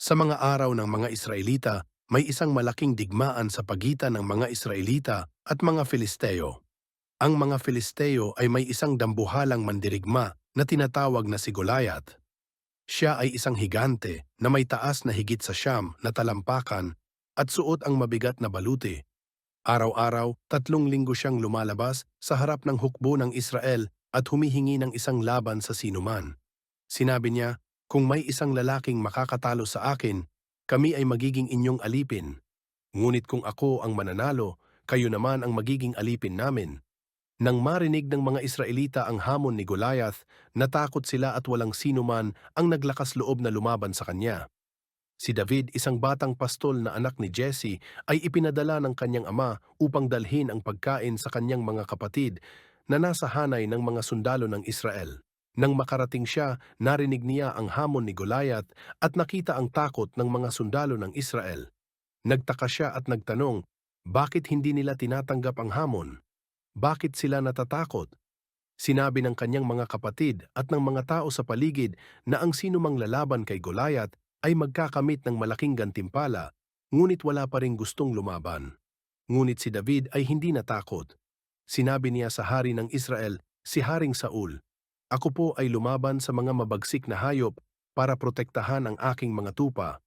Sa mga araw ng mga Israelita, may isang malaking digmaan sa pagitan ng mga Israelita at mga Filisteo. Ang mga Filisteo ay may isang dambuhalang mandirigma na tinatawag na si Goliath. Siya ay isang higante na may taas na higit sa siyam na talampakan at suot ang mabigat na baluti. Araw-araw, tatlong linggo siyang lumalabas sa harap ng hukbo ng Israel at humihingi ng isang laban sa sinuman. Sinabi niya, kung may isang lalaking makakatalo sa akin, kami ay magiging inyong alipin. Ngunit kung ako ang mananalo, kayo naman ang magiging alipin namin. Nang marinig ng mga Israelita ang hamon ni Goliath, natakot sila at walang sino man ang naglakas loob na lumaban sa kanya. Si David, isang batang pastol na anak ni Jesse, ay ipinadala ng kanyang ama upang dalhin ang pagkain sa kanyang mga kapatid na nasa hanay ng mga sundalo ng Israel. Nang makarating siya, narinig niya ang hamon ni Goliath at nakita ang takot ng mga sundalo ng Israel. Nagtaka siya at nagtanong, bakit hindi nila tinatanggap ang hamon? Bakit sila natatakot? Sinabi ng kanyang mga kapatid at ng mga tao sa paligid na ang sinumang lalaban kay Goliath ay magkakamit ng malaking gantimpala, ngunit wala pa ring gustong lumaban. Ngunit si David ay hindi natakot. Sinabi niya sa hari ng Israel, si Haring Saul, Ako po ay lumaban sa mga mabagsik na hayop para protektahan ang aking mga tupa.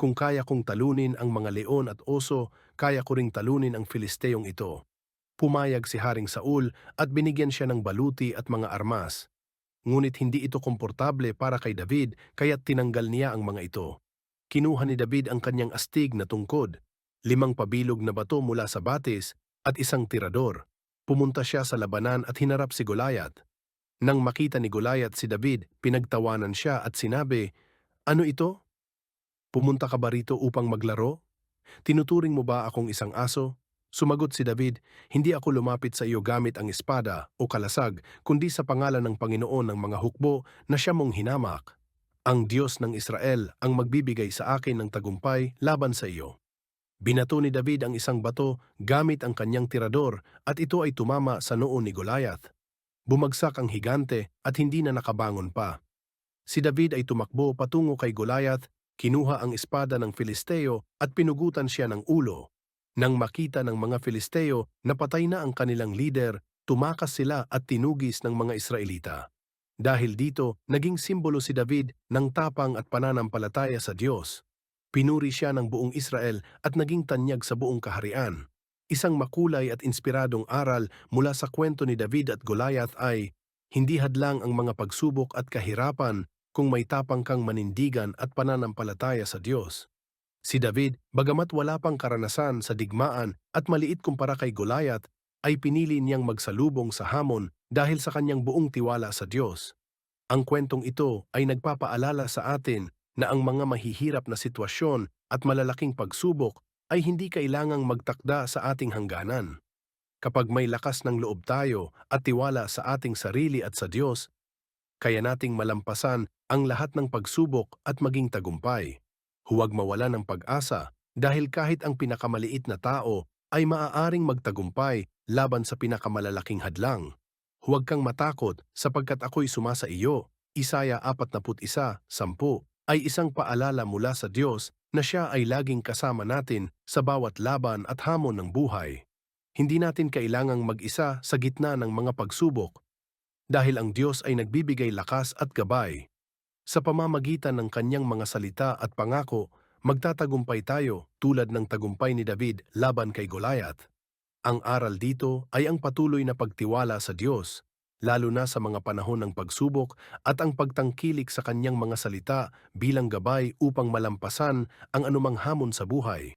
Kung kaya kong talunin ang mga leon at oso, kaya ko ring talunin ang Filisteyong ito. Pumayag si Haring Saul at binigyan siya ng baluti at mga armas. Ngunit hindi ito komportable para kay David kaya't tinanggal niya ang mga ito. Kinuha ni David ang kanyang astig na tungkod, limang pabilog na bato mula sa batis at isang tirador. Pumunta siya sa labanan at hinarap si Goliath. Nang makita ni Goliath si David, pinagtawanan siya at sinabi, Ano ito? Pumunta ka ba rito upang maglaro? Tinuturing mo ba akong isang aso? Sumagot si David, Hindi ako lumapit sa iyo gamit ang espada o kalasag, kundi sa pangalan ng Panginoon ng mga hukbo na siya mong hinamak. Ang Diyos ng Israel ang magbibigay sa akin ng tagumpay laban sa iyo. Binato ni David ang isang bato gamit ang kanyang tirador at ito ay tumama sa noo ni Goliath. Bumagsak ang higante at hindi na nakabangon pa. Si David ay tumakbo patungo kay Goliath, kinuha ang espada ng Filisteo at pinugutan siya ng ulo. Nang makita ng mga Filisteo na patay na ang kanilang lider, tumakas sila at tinugis ng mga Israelita. Dahil dito, naging simbolo si David ng tapang at pananampalataya sa Diyos. Pinuri siya ng buong Israel at naging tanyag sa buong kaharian. Isang makulay at inspiradong aral mula sa kwento ni David at Goliath ay, hindi hadlang ang mga pagsubok at kahirapan kung may tapang kang manindigan at pananampalataya sa Diyos. Si David, bagamat wala pang karanasan sa digmaan at maliit kumpara kay Goliath, ay pinili niyang magsalubong sa hamon dahil sa kanyang buong tiwala sa Diyos. Ang kwentong ito ay nagpapaalala sa atin na ang mga mahihirap na sitwasyon at malalaking pagsubok ay hindi kailangang magtakda sa ating hangganan. Kapag may lakas ng loob tayo at tiwala sa ating sarili at sa Diyos, kaya nating malampasan ang lahat ng pagsubok at maging tagumpay. Huwag mawala ng pag-asa dahil kahit ang pinakamaliit na tao ay maaaring magtagumpay laban sa pinakamalalaking hadlang. Huwag kang matakot sapagkat ako'y sumasa iyo. Isaya 41, 10 ay isang paalala mula sa Diyos na siya ay laging kasama natin sa bawat laban at hamon ng buhay. Hindi natin kailangang mag-isa sa gitna ng mga pagsubok dahil ang Diyos ay nagbibigay lakas at gabay. Sa pamamagitan ng kanyang mga salita at pangako, magtatagumpay tayo tulad ng tagumpay ni David laban kay Goliath. Ang aral dito ay ang patuloy na pagtiwala sa Diyos, lalo na sa mga panahon ng pagsubok at ang pagtangkilik sa kanyang mga salita bilang gabay upang malampasan ang anumang hamon sa buhay.